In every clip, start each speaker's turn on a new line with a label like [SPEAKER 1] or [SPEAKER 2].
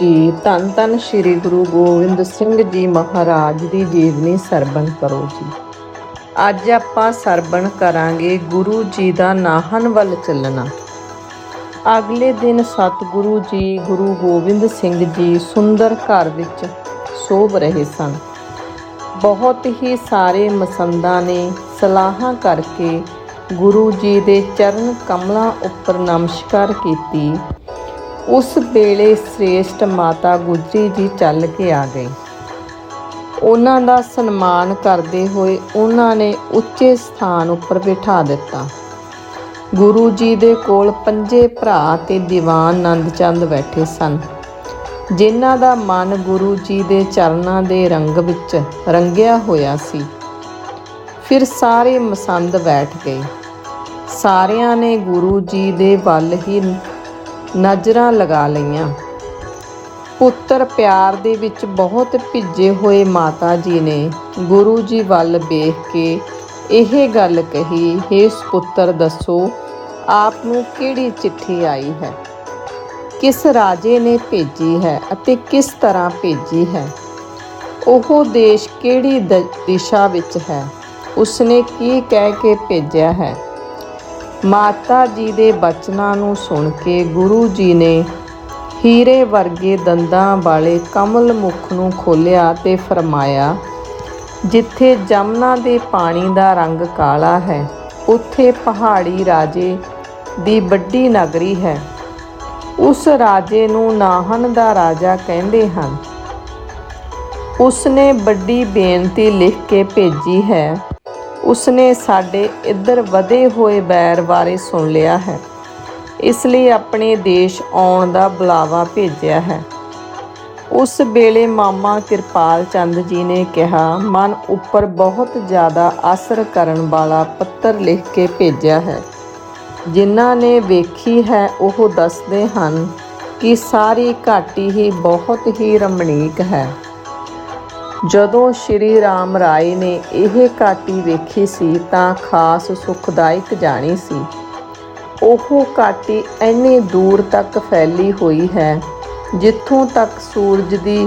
[SPEAKER 1] ਜੀ। ਧੰਨ ਧੰਨ ਸ੍ਰੀ ਗੁਰੂ ਗੋਬਿੰਦ ਸਿੰਘ ਜੀ ਮਹਾਰਾਜ ਦੀ ਜੀਵਨੀ ਸਰਵਣ ਕਰੋ ਜੀ। ਅੱਜ ਆਪਾਂ ਸਰਵਣ ਕਰਾਂਗੇ ਗੁਰੂ ਜੀ ਦਾ ਨਾਹਨ ਵੱਲ ਚੱਲਣਾ। ਅਗਲੇ ਦਿਨ ਸਤਿਗੁਰੂ ਜੀ, ਗੁਰੂ ਗੋਬਿੰਦ ਸਿੰਘ ਜੀ ਸੁੰਦਰ ਘਰ ਵਿੱਚ ਸੋਭ ਰਹੇ ਸਨ। ਬਹੁਤ ਹੀ ਸਾਰੇ ਮਸੰਦਾਂ ਨੇ ਸਲਾਹਾਂ ਕਰਕੇ ਗੁਰੂ ਜੀ ਦੇ ਚਰਨ ਕਮਲਾਂ ਉੱਪਰ ਨਮਸਕਾਰ ਕੀਤੀ। ਉਸ ਵੇਲੇ ਸ੍ਰੇਸ਼ਟ ਮਾਤਾ ਗੁਜਰੀ ਜੀ ਚੱਲ ਕੇ ਆ ਗਈ। ਉਹਨਾਂ ਦਾ ਸਨਮਾਨ ਕਰਦੇ ਹੋਏ ਉਹਨਾਂ ਨੇ ਉੱਚੇ ਸਥਾਨ ਉੱਪਰ ਬਿਠਾ ਦਿੱਤਾ। ਗੁਰੂ ਜੀ ਦੇ ਕੋਲ ਪੰਜੇ ਭਰਾ ਤੇ ਦੀਵਾਨ ਨੰਦ ਚੰਦ ਬੈਠੇ ਸਨ, ਜਿਨ੍ਹਾਂ ਦਾ ਮਨ ਗੁਰੂ ਜੀ ਦੇ ਚਰਨਾਂ ਦੇ ਰੰਗ ਵਿੱਚ ਰੰਗਿਆ ਹੋਇਆ ਸੀ। ਫਿਰ ਸਾਰੇ ਮਸੰਦ ਬੈਠ ਗਏ। ਸਾਰਿਆਂ ਨੇ ਗੁਰੂ ਜੀ ਦੇ ਵੱਲ ਹੀ ਨਜ਼ਰਾਂ ਲਗਾ ਲਈਆਂ। ਪੁੱਤਰ ਪਿਆਰ ਦੇ ਵਿੱਚ ਬਹੁਤ ਭਿੱਜੇ ਹੋਏ ਮਾਤਾ ਜੀ ਨੇ ਗੁਰੂ ਜੀ ਵੱਲ ਵੇਖ ਕੇ ਇਹ ਗੱਲ ਕਹੀ, ਹੇ ਪੁੱਤਰ ਦੱਸੋ, ਆਪ ਨੂੰ ਕਿਹੜੀ ਚਿੱਠੀ ਆਈ ਹੈ? ਕਿਸ ਰਾਜੇ ਨੇ ਭੇਜੀ ਹੈ ਅਤੇ ਕਿਸ ਤਰ੍ਹਾਂ ਭੇਜੀ ਹੈ? ਉਹ ਦੇਸ਼ ਕਿਹੜੀ ਦ- ਦਿਸ਼ਾ ਵਿੱਚ ਹੈ? ਉਸਨੇ ਕੀ ਕਹਿ ਕੇ ਭੇਜਿਆ ਹੈ? ਮਾਤਾ ਜੀ ਦੇ ਬਚਨਾਂ ਨੂੰ ਸੁਣ ਕੇ ਗੁਰੂ ਜੀ ਨੇ ਹੀਰੇ ਵਰਗੇ ਦੰਦਾਂ ਵਾਲੇ ਕਮਲ ਮੁਖ ਨੂੰ ਖੋਲਿਆ ਤੇ ਫਰਮਾਇਆ, ਜਿੱਥੇ ਜਮਨਾ ਦੇ ਪਾਣੀ ਦਾ ਰੰਗ ਕਾਲਾ ਹੈ, ਉੱਥੇ ਪਹਾੜੀ ਰਾਜੇ ਦੀ ਵੱਡੀ ਨਗਰੀ ਹੈ। ਉਸ ਰਾਜੇ ਨੂੰ ਨਾਹਨ ਦਾ ਰਾਜਾ ਕਹਿੰਦੇ ਹਨ। ਉਸਨੇ ਵੱਡੀ ਬੇਨਤੀ ਲਿਖ ਕੇ ਭੇਜੀ ਹੈ ਉਸਨੇ ਸਾਡੇ ਇੱਧਰ ਵਧੇ ਹੋਏ ਬੈਰ ਬਾਰੇ ਸੁਣ ਲਿਆ ਹੈ। ਇਸ ਲਈ ਆਪਣੇ ਦੇਸ਼ ਆਉਣ ਦਾ ਬੁਲਾਵਾ ਭੇਜਿਆ ਹੈ। ਉਸ ਵੇਲੇ ਮਾਮਾ ਕਿਰਪਾਲ ਚੰਦ ਜੀ ਨੇ ਕਿਹਾ, ਮਨ ਉੱਪਰ ਬਹੁਤ ਜ਼ਿਆਦਾ ਅਸਰ ਕਰਨ ਵਾਲਾ ਪੱਤਰ ਲਿਖ ਕੇ ਭੇਜਿਆ ਹੈ। ਜਿਨ੍ਹਾਂ ਨੇ ਵੇਖੀ ਹੈ, ਉਹ ਦੱਸਦੇ ਹਨ ਕਿ ਸਾਰੀ ਘਾਟੀ ਹੀ ਬਹੁਤ ਹੀ ਰਮਣੀਕ ਹੈ। ਜਦੋਂ ਸ਼੍ਰੀ ਰਾਮ ਰਾਏ ਨੇ ਇਹ ਘਾਟੀ ਵੇਖੀ ਸੀ ਤਾਂ ਖਾਸ ਸੁਖਦਾਇਕ ਜਾਣੀ ਸੀ। ਉਹ ਘਾਟੀ ਇੰਨੀ ਦੂਰ ਤੱਕ ਫੈਲੀ ਹੋਈ ਹੈ, ਜਿੱਥੋਂ ਤੱਕ ਸੂਰਜ ਦੀ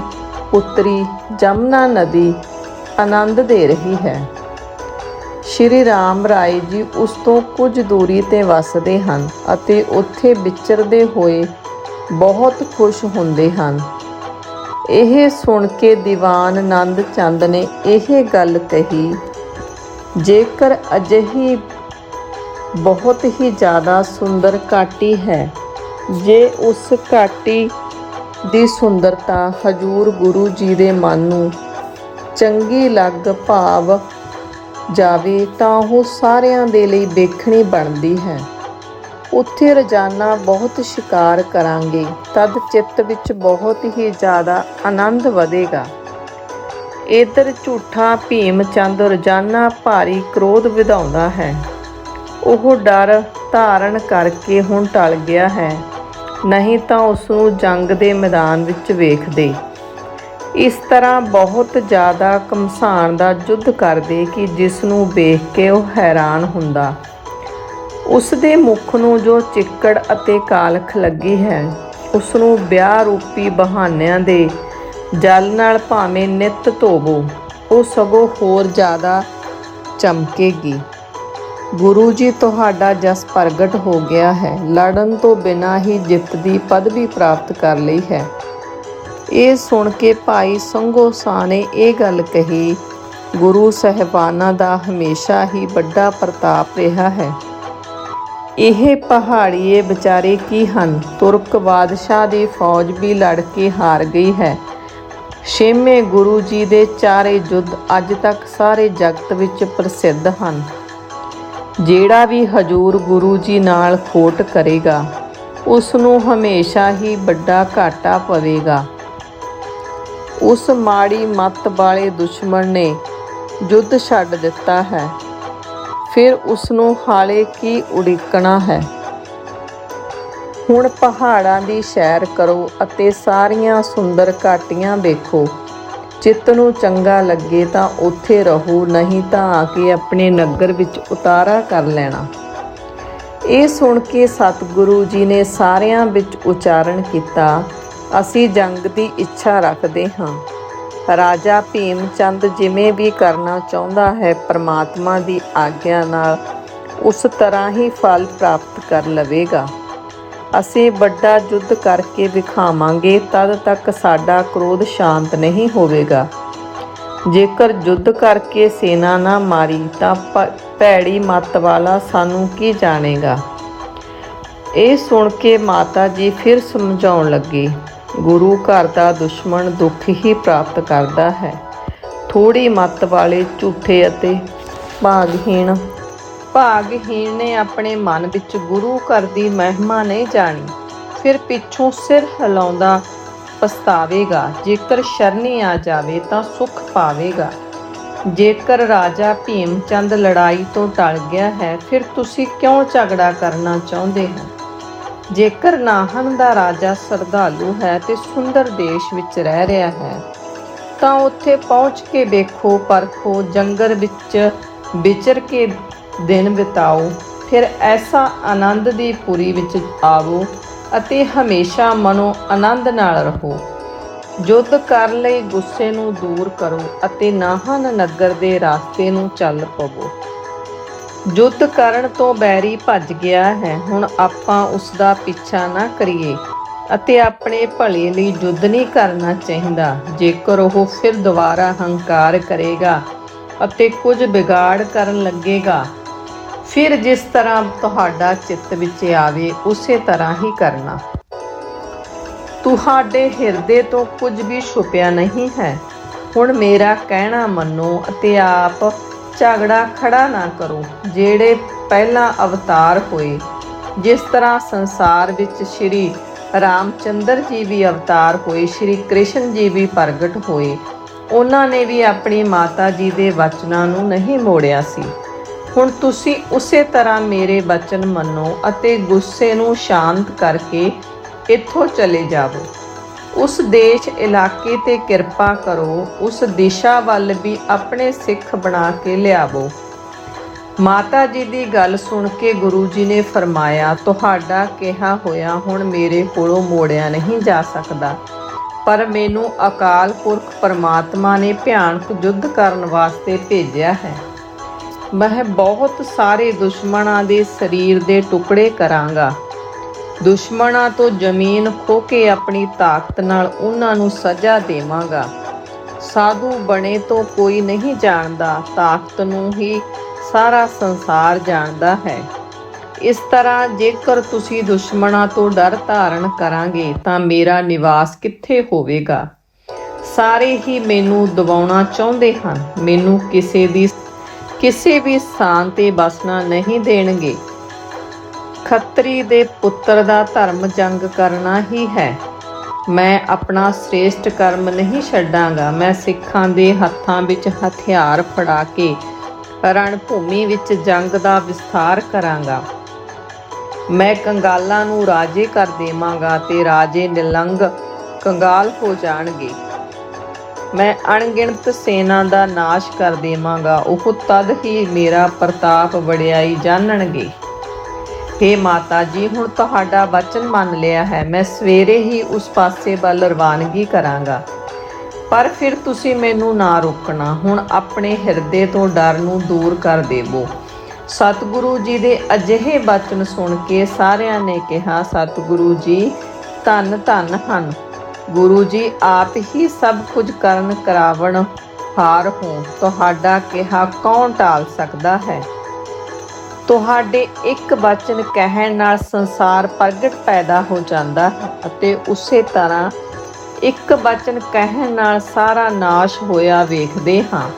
[SPEAKER 1] ਪੁੱਤਰੀ ਜਮਨਾ ਨਦੀ ਆਨੰਦ ਦੇ ਰਹੀ ਹੈ। ਸ਼੍ਰੀ ਰਾਮ ਰਾਏ ਜੀ ਉਸ ਤੋਂ ਕੁਝ ਦੂਰੀ ਤੇ ਵਸਦੇ ਹਨ ਅਤੇ ਉੱਥੇ ਵਿਚਰਦੇ ਹੋਏ ਬਹੁਤ ਖੁਸ਼ ਹੁੰਦੇ ਹਨ। ਇਹ ਸੁਣ ਕੇ ਦੀਵਾਨ ਆਨੰਦ ਚੰਦ ਨੇ ਇਹ ਗੱਲ ਕਹੀ, ਜੇਕਰ ਅਜਿਹੀ ਬਹੁਤ ਹੀ ਜ਼ਿਆਦਾ ਸੁੰਦਰ ਘਾਟੀ ਹੈ, ਜੇ ਉਸ ਘਾਟੀ ਦੀ ਸੁੰਦਰਤਾ ਹਜੂਰ ਗੁਰੂ ਜੀ ਦੇ ਮਨ ਨੂੰ ਚੰਗੀ ਲੱਗ ਭਾਵ ਜਾਵੇ, ਤਾਂ ਉਹ ਸਾਰਿਆਂ ਦੇ ਲਈ ਵੇਖਣੀ ਬਣਦੀ ਹੈ। ਉੱਥੇ ਰੋਜ਼ਾਨਾ ਬਹੁਤ ਸ਼ਿਕਾਰ ਕਰਾਂਗੇ। ਤਦ ਚਿੱਤ ਵਿੱਚ ਬਹੁਤ ਹੀ ਜ਼ਿਆਦਾ ਆਨੰਦ ਵਧੇਗਾ। ਇਧਰ ਝੂਠਾ ਭੀਮ ਚੰਦ ਰੋਜ਼ਾਨਾ ਭਾਰੀ ਕ੍ਰੋਧ ਵਧਾਉਂਦਾ ਹੈ। ਉਹ ਡਰ ਧਾਰਨ ਕਰਕੇ ਹੁਣ ਟਲ ਗਿਆ ਹੈ। ਨਹੀਂ ਤਾਂ ਉਸ ਨੂੰ ਜੰਗ ਦੇ ਮੈਦਾਨ ਵਿੱਚ ਵੇਖਦੇ। ਇਸ ਤਰ੍ਹਾਂ ਬਹੁਤ ਜ਼ਿਆਦਾ ਕਮਸਾਨ ਦਾ ਯੁੱਧ ਕਰਦੇ ਕਿ ਜਿਸ ਨੂੰ ਵੇਖ ਕੇ ਉਹ ਹੈਰਾਨ ਹੁੰਦਾ। ਉਸ ਦੇ ਮੁਖ ਨੂੰ ਜੋ ਚਿੱਕੜ ਅਤੇ ਕਾਲਖ ਲੱਗੀ ਹੈ ਉਸ ਨੂੰ ਵਿਆਹ ਰੂਪੀ ਬਹਾਨਿਆਂ ਦੇ ਜਲ ਨਾਲ ਭਾਵੇਂ ਨਿਤ ਧੋਵੋ, ਉਹ ਸਗੋਂ ਹੋਰ ਜ਼ਿਆਦਾ ਚਮਕੇਗੀ। ਗੁਰੂ ਜੀ, ਤੁਹਾਡਾ ਜਸ ਪ੍ਰਗਟ ਹੋ ਗਿਆ ਹੈ। ਲੜਨ ਤੋਂ ਬਿਨਾਂ ਹੀ ਜਿੱਤ ਦੀ ਪਦਵੀ ਪ੍ਰਾਪਤ ਕਰ ਲਈ ਹੈ। ਇਹ ਸੁਣ ਕੇ ਭਾਈ ਸੰਘੋ ਸਾਹ ਨੇ ਇਹ ਗੱਲ ਕਹੀ, ਗੁਰੂ ਸਹਿਬਾਨਾਂ ਦਾ ਹਮੇਸ਼ਾ ਹੀ ਵੱਡਾ ਪ੍ਰਤਾਪ ਰਿਹਾ ਹੈ। ਇਹ ਪਹਾੜੀਏ ਵਿਚਾਰੇ ਕੀ ਹਨ? ਤੁਰਕ ਬਾਦਸ਼ਾਹ ਦੀ ਫੌਜ ਵੀ ਲੜ ਕੇ ਹਾਰ ਗਈ ਹੈ। ਛੇਵੇਂ ਗੁਰੂ ਜੀ ਦੇ ਚਾਰੇ ਯੁੱਧ ਅੱਜ ਤੱਕ ਸਾਰੇ ਜਗਤ ਵਿੱਚ ਪ੍ਰਸਿੱਧ ਹਨ। ਜਿਹੜਾ ਵੀ ਹਜੂਰ ਗੁਰੂ ਜੀ ਨਾਲ ਖੋਟ ਕਰੇਗਾ ਉਸ ਨੂੰ ਹਮੇਸ਼ਾ ਹੀ ਵੱਡਾ ਘਾਟਾ ਪਵੇਗਾ। ਉਸ ਮਾੜੀ ਮੱਤ ਵਾਲੇ ਦੁਸ਼ਮਣ ਨੇ ਯੁੱਧ ਛੱਡ ਦਿੱਤਾ ਹੈ। ਫਿਰ ਉਸ ਨੂੰ ਹਾਲੇ ਕੀ ਉਡੀਕਣਾ ਹੈ? ਹੁਣ ਪਹਾੜਾਂ ਦੀ ਸੈਰ ਕਰੋ ਅਤੇ ਸਾਰੀਆਂ ਸੁੰਦਰ ਘਾਟੀਆਂ ਦੇਖੋ। ਚਿੱਤ ਨੂੰ ਚੰਗਾ ਲੱਗੇ ਤਾਂ ਉੱਥੇ ਰਹੋ, ਨਹੀਂ ਤਾਂ ਆ ਕੇ ਆਪਣੇ ਨਗਰ ਵਿੱਚ ਉਤਾਰਾ ਕਰ ਲੈਣਾ। ਇਹ ਸੁਣ ਕੇ ਸਤਿਗੁਰੂ ਜੀ ਨੇ ਸਾਰਿਆਂ ਵਿੱਚ ਉਚਾਰਨ ਕੀਤਾ। ਅਸੀਂ ਜੰਗ ਦੀ ਇੱਛਾ ਰੱਖਦੇ ਹਾਂ। ਰਾਜਾ ਭੀਮ ਚੰਦ ਜਿਵੇਂ ਵੀ ਕਰਨਾ ਚਾਹੁੰਦਾ ਹੈ, ਪ੍ਰਮਾਤਮਾ ਦੀ ਆਗਿਆ ਨਾਲ ਉਸ ਤਰ੍ਹਾਂ ਹੀ ਫਲ ਪ੍ਰਾਪਤ ਕਰ ਲਵੇਗਾ। ਅਸੀਂ ਵੱਡਾ ਯੁੱਧ ਕਰਕੇ ਵਿਖਾਵਾਂਗੇ, ਤਦ ਤੱਕ ਸਾਡਾ ਕ੍ਰੋਧ ਸ਼ਾਂਤ ਨਹੀਂ ਹੋਵੇਗਾ। ਜੇਕਰ ਯੁੱਧ ਕਰਕੇ ਸੇਨਾ ਨਾ ਮਾਰੀ, ਤਾਂ ਭੈੜੀ ਮੱਤ ਵਾਲਾ ਸਾਨੂੰ ਕੀ ਜਾਣੇਗਾ? ਇਹ ਸੁਣ ਕੇ ਮਾਤਾ ਜੀ ਫਿਰ ਸਮਝਾਉਣ ਲੱਗੇ। ਗੁਰੂ ਘਰ ਦਾ ਦੁਸ਼ਮਣ ਦੁੱਖ ਹੀ ਪ੍ਰਾਪਤ ਕਰਦਾ ਹੈ। ਥੋੜੀ ਮੱਤ ਵਾਲੇ ਝੂਠੇ ਅਤੇ ਭਾਗਹੀਣ ਭਾਗਹੀਣ ਨੇ ਆਪਣੇ ਮਨ ਵਿੱਚ ਗੁਰੂ ਘਰ ਦੀ ਮਹਿਮਾ ਨਹੀਂ ਜਾਣੀ। ਫਿਰ ਪਿੱਛੋਂ ਸਿਰ ਹਿਲਾਉਂਦਾ ਪਛਤਾਵੇਗਾ। ਜੇਕਰ ਸ਼ਰਨੀ ਆ ਜਾਵੇ ਤਾਂ ਸੁਖ ਪਾਵੇਗਾ। ਜੇਕਰ ਰਾਜਾ ਭੀਮ ਚੰਦ ਲੜਾਈ ਤੋਂ ਟਲ ਗਿਆ ਹੈ, ਫਿਰ ਤੁਸੀਂ ਕਿਉਂ ਝਗੜਾ ਕਰਨਾ ਚਾਹੁੰਦੇ ਹੋ? ਜੇਕਰ ਨਾਹਨ ਦਾ ਰਾਜਾ ਸਰਦਾਲੂ ਹੈ ਤੇ ਸੁੰਦਰ ਦੇਸ਼ ਵਿੱਚ ਰਹਿ ਰਿਹਾ ਹੈ, ਤਾਂ ਉੱਥੇ ਪਹੁੰਚ ਕੇ ਵੇਖੋ, ਪਰਖੋ, ਜੰਗਲ ਵਿੱਚ ਵਿਚਰ ਕੇ ਦਿਨ ਬਿਤਾਓ, ਫਿਰ ਐਸਾ ਆਨੰਦ ਦੀ ਪੁਰੀ ਵਿੱਚ ਆਵੋ ਅਤੇ ਹਮੇਸ਼ਾ ਮਨੋ ਆਨੰਦ ਨਾਲ ਰਹੋ। ਯੁੱਧ ਕਰਨ ਲਈ ਗੁੱਸੇ ਨੂੰ ਦੂਰ ਕਰੋ ਅਤੇ ਨਾਹਨ ਨਗਰ ਦੇ ਰਾਸਤੇ ਨੂੰ ਚੱਲ ਪਵੋ। ਯੁੱਧ ਕਰਨ ਤੋਂ ਬੈਰੀ ਭੱਜ ਗਿਆ ਹੈ। ਹੁਣ ਆਪਾਂ ਉਸ ਦਾ ਪਿੱਛਾ ਨਾ ਕਰੀਏ ਅਤੇ ਆਪਣੇ ਭਲੇ ਲਈ ਯੁੱਧ ਨਹੀਂ ਕਰਨਾ ਚਾਹੀਦਾ। ਜੇਕਰ ਉਹ ਫਿਰ ਦੁਬਾਰਾ ਹੰਕਾਰ ਕਰੇਗਾ ਅਤੇ ਕੁਝ ਵਿਗਾੜ ਕਰਨ ਲੱਗੇਗਾ, ਫਿਰ ਜਿਸ ਤਰ੍ਹਾਂ ਤੁਹਾਡਾ ਚਿੱਤ ਵਿੱਚ ਆਵੇ, ਉਸੇ ਤਰ੍ਹਾਂ ਹੀ ਕਰਨਾ। ਤੁਹਾਡੇ ਹਿਰਦੇ ਤੋਂ ਕੁਝ ਵੀ ਛੁਪਿਆ ਨਹੀਂ ਹੈ। ਹੁਣ ਮੇਰਾ ਕਹਿਣਾ ਮੰਨੋ ਅਤੇ ਆਪ ਝਗੜਾ ਖੜਾ ਨਾ ਕਰੋ, ਜਿਹੜੇ ਪਹਿਲਾਂ ਅਵਤਾਰ ਹੋਏ। ਜਿਸ ਤਰ੍ਹਾਂ ਸੰਸਾਰ ਵਿੱਚ ਸ਼੍ਰੀ ਰਾਮਚੰਦਰ ਜੀ ਵੀ ਅਵਤਾਰ ਹੋਏ, ਸ਼੍ਰੀ ਕ੍ਰਿਸ਼ਨ ਜੀ ਵੀ ਪ੍ਰਗਟ ਹੋਏ, ਉਹਨਾਂ ਨੇ ਵੀ ਆਪਣੀ ਮਾਤਾ ਜੀ ਦੇ ਵਚਨਾਂ ਨੂੰ ਨਹੀਂ ਮੋੜਿਆ ਸੀ। ਹੁਣ ਤੁਸੀਂ ਉਸੇ ਤਰ੍ਹਾਂ ਮੇਰੇ ਬਚਨ ਮੰਨੋ ਅਤੇ ਗੁੱਸੇ ਨੂੰ ਸ਼ਾਂਤ ਕਰਕੇ ਇੱਥੋਂ ਚਲੇ ਜਾਵੋ। ਉਸ ਦੇਸ਼ ਇਲਾਕੇ ਤੇ ਕਿਰਪਾ ਕਰੋ, ਉਸ ਦਿਸ਼ਾ ਵੱਲ ਵੀ ਆਪਣੇ ਸਿੱਖ ਬਣਾ ਕੇ ਲਿਆਵੋ। ਮਾਤਾ ਜੀ ਦੀ ਗੱਲ ਸੁਣ ਕੇ ਗੁਰੂ ਜੀ ਨੇ ਫਰਮਾਇਆ, ਤੁਹਾਡਾ ਕਿਹਾ ਹੋਇਆ ਹੁਣ ਮੇਰੇ ਕੋਲੋਂ ਮੋੜਿਆ ਨਹੀਂ ਜਾ ਸਕਦਾ। ਪਰ ਮੈਨੂੰ ਅਕਾਲ ਪੁਰਖ ਪਰਮਾਤਮਾ ਨੇ ਭਿਆਨਕ ਯੁੱਧ ਕਰਨ ਵਾਸਤੇ ਭੇਜਿਆ ਹੈ। ਮੈਂ ਬਹੁਤ ਸਾਰੇ ਦੁਸ਼ਮਣਾਂ ਦੇ ਸਰੀਰ ਦੇ ਟੁਕੜੇ ਕਰਾਂਗਾ। ਦੁਸ਼ਮਣਾਂ ਤੋਂ ਜ਼ਮੀਨ ਖੋ ਕੇ ਆਪਣੀ ਤਾਕਤ ਨਾਲ ਉਹਨਾਂ ਨੂੰ ਸਜ਼ਾ ਦੇਵਾਂਗਾ। ਸਾਧੂ ਬਣੇ ਤੋਂ ਕੋਈ ਨਹੀਂ ਜਾਣਦਾ, ਤਾਕਤ ਨੂੰ ਹੀ ਸਾਰਾ ਸੰਸਾਰ ਜਾਣਦਾ ਹੈ। ਇਸ ਤਰ੍ਹਾਂ ਜੇਕਰ ਤੁਸੀਂ ਦੁਸ਼ਮਣਾਂ ਤੋਂ ਡਰ ਧਾਰਨ ਕਰਾਂਗੇ, ਤਾਂ ਮੇਰਾ ਨਿਵਾਸ ਕਿੱਥੇ ਹੋਵੇਗਾ? ਸਾਰੇ ਹੀ ਮੈਨੂੰ ਦਬਾਉਣਾ ਚਾਹੁੰਦੇ ਹਨ। ਮੈਨੂੰ ਕਿਸੇ ਦੀ, ਕਿਸੇ ਵੀ ਸਥਾਨ ਤੇ ਬਸਣਾ ਨਹੀਂ ਦੇਣਗੇ। ਖੱਤਰੀ ਦੇ ਪੁੱਤਰ ਦਾ ਧਰਮ ਜੰਗ ਕਰਨਾ ਹੀ ਹੈ। ਮੈਂ ਆਪਣਾ ਸ੍ਰੇਸ਼ਟ ਕਰਮ ਨਹੀਂ ਛੱਡਾਂਗਾ। ਮੈਂ ਸਿੱਖਾਂ ਦੇ ਹੱਥਾਂ ਵਿੱਚ ਹਥਿਆਰ ਫੜਾ ਕੇ ਰਣ ਭੂਮੀ ਵਿੱਚ ਜੰਗ ਦਾ ਵਿਸਥਾਰ ਕਰਾਂਗਾ। ਮੈਂ ਕੰਗਾਲਾਂ ਨੂੰ ਰਾਜੇ ਕਰ ਦੇਵਾਂਗਾ ਤੇ ਰਾਜੇ ਨਿਲੰਗ ਕੰਗਾਲ ਹੋ ਜਾਣਗੇ। ਮੈਂ ਅਣਗਿਣਤ ਸੈਨਾ ਦਾ ਨਾਸ਼ ਕਰ ਦੇਵਾਂਗਾ। ਉਹ ਤਦ ਹੀ ਮੇਰਾ ਪ੍ਰਤਾਪ ਵਡਿਆਈ ਜਾਣਨਗੇ। ਹੇ ਮਾਤਾ ਜੀ, ਹੁਣ ਤੁਹਾਡਾ ਵਚਨ ਮੰਨ ਲਿਆ ਹੈ। ਮੈਂ ਸਵੇਰੇ ਹੀ ਉਸ ਪਾਸੇ ਵੱਲ ਰਵਾਨਗੀ ਕਰਾਂਗਾ। ਪਰ ਫਿਰ ਤੁਸੀਂ ਮੈਨੂੰ ਨਾ ਰੋਕਣਾ। ਹੁਣ ਆਪਣੇ ਹਿਰਦੇ ਤੋਂ ਡਰ ਨੂੰ ਦੂਰ ਕਰ ਦੇਵੋ। ਸਤਿਗੁਰੂ ਜੀ ਦੇ ਅਜਿਹੇ ਬਚਨ ਸੁਣ ਕੇ ਸਾਰਿਆਂ ਨੇ ਕਿਹਾ, ਸਤਿਗੁਰੂ ਜੀ, ਧੰਨ ਧੰਨ ਹਨ। ਗੁਰੂ ਜੀ, ਆਪ ਹੀ ਸਭ ਕੁਝ ਕਰਨ ਕਰਾਵਣ ਹਾਰ ਹੋ ਤੁਹਾਡਾ ਕਿਹਾ ਕੌਣ ਟਾਲ ਸਕਦਾ ਹੈ? ਤੁਹਾਡੇ ਇੱਕ ਬਚਨ ਕਹਿਣ ਨਾਲ ਸੰਸਾਰ ਪ੍ਰਗਟ ਪੈਦਾ ਹੋ ਜਾਂਦਾ ਹੈ ਅਤੇ ਉਸੇ ਤਰ੍ਹਾਂ ਇੱਕ ਬਚਨ ਕਹਿਣ ਨਾਲ ਸਾਰਾ ਨਾਸ਼ ਹੋਇਆ ਵੇਖਦੇ ਹਾਂ।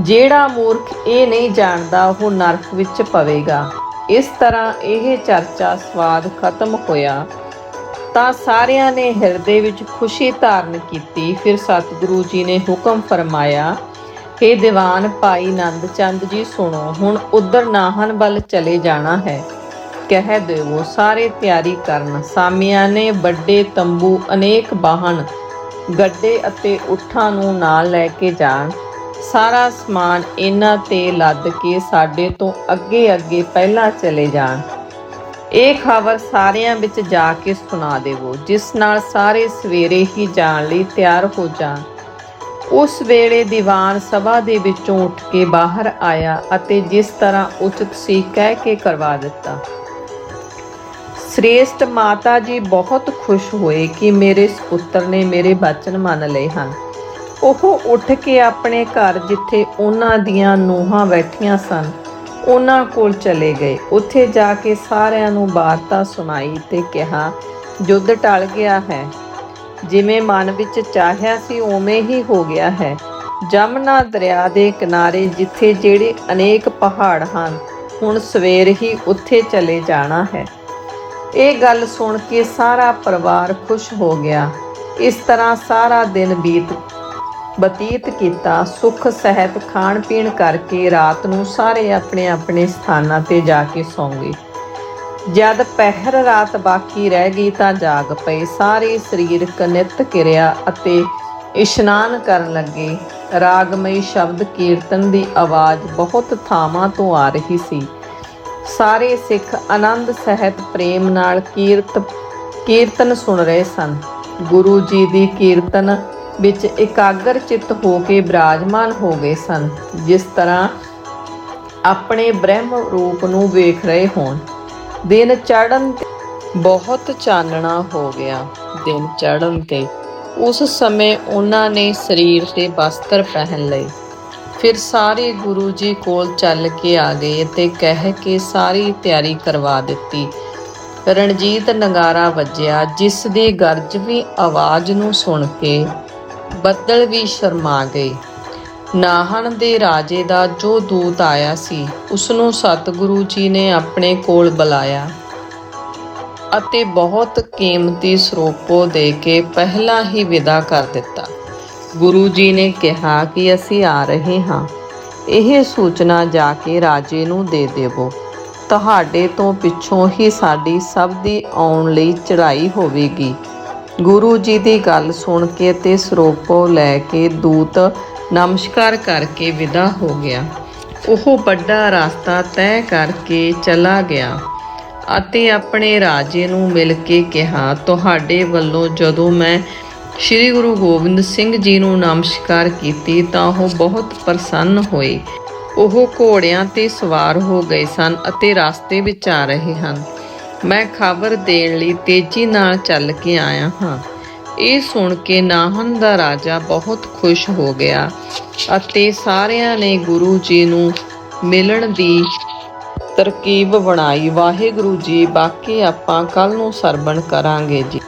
[SPEAKER 1] ਜਿਹੜਾ ਮੂਰਖ ਇਹ ਨਹੀਂ ਜਾਣਦਾ, ਉਹ ਨਰਕ ਵਿੱਚ ਪਵੇਗਾ। ਇਸ ਤਰ੍ਹਾਂ ਇਹ ਚਰਚਾ ਸਵਾਦ ਖਤਮ ਹੋਇਆ। ਤਾਂ ਸਾਰਿਆਂ ਨੇ ਹਿਰਦੇ ਵਿੱਚ ਖੁਸ਼ੀ ਧਾਰਨ ਕੀਤੀ। ਫਿਰ ਸਤਿਗੁਰੂ ਜੀ ਨੇ ਹੁਕਮ ਫਰਮਾਇਆ ਹੇ ਦੀਵਾਨ ਭਾਈ ਨੰਦ ਚੰਦ ਜੀ ਸੁਣੋ, ਹੁਣ ਉਧਰ ਨਾਹਨ ਵੱਲ ਚਲੇ ਜਾਣਾ ਹੈ। ਕਹਿ ਦੇਵੋ, ਸਾਰੇ ਤਿਆਰੀ ਕਰਨ। ਸਾਮੀਆਂ ਨੇ ਵੱਡੇ ਤੰਬੂ, ਅਨੇਕ ਵਾਹਨ, ਗੱਡੇ ਅਤੇ ਉਠਾਂ ਨੂੰ ਨਾਲ ਲੈ ਕੇ ਜਾਣ। ਸਾਰਾ ਸਮਾਨ ਇਹਨਾਂ ਤੇ ਲੱਦ ਕੇ ਸਾਡੇ ਤੋਂ ਅੱਗੇ ਅੱਗੇ ਪਹਿਲਾਂ ਚਲੇ ਜਾਣ। ਇਹ ਖਬਰ ਸਾਰਿਆਂ ਵਿੱਚ ਜਾ ਕੇ ਸੁਣਾ ਦੇਵੋ, ਜਿਸ ਨਾਲ ਸਾਰੇ ਸਵੇਰੇ ਹੀ ਜਾਣ ਲਈ ਤਿਆਰ ਹੋ ਜਾਣ। ਉਸ ਵੇਲੇ ਦੀਵਾਨ ਸਭਾ ਦੇ ਵਿੱਚੋਂ ਉੱਠ ਕੇ ਬਾਹਰ ਆਇਆ ਅਤੇ ਜਿਸ ਤਰ੍ਹਾਂ ਉਚਿਤ ਸੀ ਕਹਿ ਕੇ ਕਰਵਾ ਦਿੱਤਾ। ਸ੍ਰੇਸ਼ਟ ਮਾਤਾ ਜੀ, ਬਹੁਤ ਖੁਸ਼ ਹੋਏ ਕਿ ਮੇਰੇ ਸੁਪੁੱਤਰ ਨੇ ਮੇਰੇ ਬਚਨ ਮੰਨ ਲਏ ਹਨ। ਉਹ ਉੱਠ ਕੇ ਆਪਣੇ ਘਰ ਜਿੱਥੇ ਉਹਨਾਂ ਦੀਆਂ ਨੂੰਹਾਂ ਬੈਠੀਆਂ ਸਨ, ਉਹਨਾਂ ਕੋਲ ਚਲੇ ਗਏ। ਉੱਥੇ ਜਾ ਕੇ ਸਾਰਿਆਂ ਨੂੰ ਵਾਰਤਾ ਸੁਣਾਈ ਤੇ ਕਿਹਾ ਯੁੱਧ ਟਲ ਗਿਆ ਹੈ। ਜਿਵੇਂ ਮਨ ਵਿੱਚ ਚਾਹਿਆ ਸੀ ਉਵੇਂ ਹੀ ਹੋ ਗਿਆ ਹੈ। ਜਮਨਾ ਦਰਿਆ ਦੇ ਕਿਨਾਰੇ ਜਿੱਥੇ ਜਿਹੜੇ ਅਨੇਕ ਪਹਾੜ ਹਨ, ਹੁਣ ਸਵੇਰ ਹੀ ਉੱਥੇ ਚਲੇ ਜਾਣਾ ਹੈ। ਇਹ ਗੱਲ ਸੁਣ ਕੇ ਸਾਰਾ ਪਰਿਵਾਰ ਖੁਸ਼ ਹੋ ਗਿਆ। ਇਸ ਤਰ੍ਹਾਂ ਸਾਰਾ ਦਿਨ ਬੀਤ ਬਤੀਤ ਕੀਤਾ। ਸੁਖ ਸਹਿਤ ਖਾਣ ਪੀਣ ਕਰਕੇ ਰਾਤ ਨੂੰ ਸਾਰੇ ਆਪਣੇ ਆਪਣੇ ਸਥਾਨਾਂ ਤੇ ਜਾ ਕੇ ਸੌਂ ਗਏ। ਜਦ ਪਹਿਰ ਰਾਤ ਬਾਕੀ ਰਹਿ ਗਈ ਤਾਂ ਜਾਗ ਪਏ ਸਾਰੇ ਸਰੀਰ ਕਨਿਤ ਕਿਰਿਆ ਅਤੇ ਇਸ਼ਨਾਨ ਕਰਨ ਲੱਗੇ। ਰਾਗਮਈ ਸ਼ਬਦ ਕੀਰਤਨ ਦੀ ਆਵਾਜ਼ ਬਹੁਤ ਥਾਵਾਂ ਤੋਂ ਆ ਰਹੀ ਸੀ। ਸਾਰੇ ਸਿੱਖ ਆਨੰਦ ਸਹਿਤ ਪ੍ਰੇਮ ਨਾਲ ਕੀਰਤ, ਕੀਰਤਨ ਸੁਣ ਰਹੇ ਸਨ। ਗੁਰੂ ਜੀ ਦੀ ਕੀਰਤਨ ਵਿੱਚ ਇਕਾਗਰ ਚਿੱਤ ਹੋ ਕੇ ਬਿਰਾਜਮਾਨ ਹੋ ਗਏ ਸਨ। ਜਿਸ ਤਰ੍ਹਾਂ ਆਪਣੇ ਬ੍ਰਹਮ ਰੂਪ ਨੂੰ ਵੇਖ ਰਹੇ ਹੋਣ। ਦਿਨ ਚੜ੍ਹਨ ਬਹੁਤ ਚਾਨਣਾ ਹੋ ਗਿਆ। ਦਿਨ ਚੜ੍ਹਨ ਤੇ ਉਸ ਸਮੇਂ ਉਹਨਾਂ ਨੇ ਸਰੀਰ ਤੇ ਵਸਤਰ ਪਹਿਨ ਲਏ। ਫਿਰ ਸਾਰੇ ਗੁਰੂ ਜੀ ਕੋਲ ਚੱਲ ਕੇ ਆ ਗਏ ਤੇ ਕਹਿ ਕੇ ਸਾਰੀ ਤਿਆਰੀ ਕਰਵਾ ਦਿੱਤੀ। ਰਣਜੀਤ ਨਗਾਰਾ ਵੱਜਿਆ, ਜਿਸ ਦੀ ਗਰਜਵੀਂ ਆਵਾਜ਼ ਨੂੰ ਸੁਣ ਕੇ ਬੱਦਲ ਵੀ ਸ਼ਰਮਾ ਗਏ। ਨਾਹਣ ਦੇ ਰਾਜੇ ਦਾ ਜੋ ਦੂਤ ਆਇਆ ਸੀ ਉਸ ਨੂੰ ਸਤਿਗੁਰੂ ਜੀ ਨੇ ਆਪਣੇ ਕੋਲ ਬੁਲਾਇਆ ਅਤੇ ਬਹੁਤ ਕੀਮਤੀ ਸਰੋਪੋ ਦੇ ਕੇ ਪਹਿਲਾਂ ਹੀ ਵਿਦਾ ਕਰ ਦਿੱਤਾ। ਗੁਰੂ ਜੀ ਨੇ ਕਿਹਾ ਕਿ ਅਸੀਂ ਆ ਰਹੇ ਹਾਂ। ਇਹ ਸੂਚਨਾ ਜਾ ਕੇ ਰਾਜੇ ਨੂੰ ਦੇ ਦੇਵੋ। ਤੁਹਾਡੇ ਤੋਂ ਪਿੱਛੋਂ ਹੀ ਸਾਡੀ ਸਭ ਦੀ ਆਉਣ ਲਈ ਚੜ੍ਹਾਈ ਹੋਵੇਗੀ। ਗੁਰੂ ਜੀ ਦੀ ਗੱਲ ਸੁਣ ਕੇ ਤੇ ਸਰੋਪੋ ਲੈ ਕੇ ਦੂਤ ਨਮਸਕਾਰ ਕਰਕੇ ਵਿਦਾ ਹੋ ਗਿਆ। ਉਹ ਵੱਡਾ ਰਸਤਾ ਤੈਅ ਕਰਕੇ ਚਲਾ ਗਿਆ ਅਤੇ ਆਪਣੇ ਰਾਜੇ ਨੂੰ ਮਿਲ ਕੇ ਕਿਹਾ, ਤੁਹਾਡੇ ਵੱਲੋਂ ਜਦੋਂ ਮੈਂ ਸ੍ਰੀ ਗੁਰੂ ਗੋਬਿੰਦ ਸਿੰਘ ਜੀ ਨੂੰ ਨਮਸਕਾਰ ਕੀਤੀ ਤਾਂ ਉਹ ਬਹੁਤ ਪ੍ਰਸੰਨ ਹੋਏ। ਉਹ ਘੋੜਿਆਂ ਤੇ ਸਵਾਰ ਹੋ ਗਏ ਸਨ ਅਤੇ ਰਸਤੇ ਵਿੱਚ ਆ ਰਹੇ ਹਨ। ਮੈਂ ਖਬਰ ਦੇਣ ਲਈ ਤੇਜ਼ੀ ਨਾਲ ਚੱਲ ਕੇ ਆਇਆ ਹਾਂ। ਇਹ ਸੁਣ ਕੇ ਨਾਹਨ ਦਾ ਰਾਜਾ ਬਹੁਤ ਖੁਸ਼ ਹੋ ਗਿਆ ਅਤੇ ਸਾਰਿਆਂ ਨੇ ਗੁਰੂ ਜੀ ਨੂੰ ਮਿਲਣ ਦੀ ਤਰਕੀਬ ਬਣਾਈ। ਵਾਹਿਗੁਰੂ ਜੀ, ਬਾਕੀ ਆਪਾਂ ਕੱਲ ਨੂੰ ਸਰਵਣ ਕਰਾਂਗੇ ਜੀ।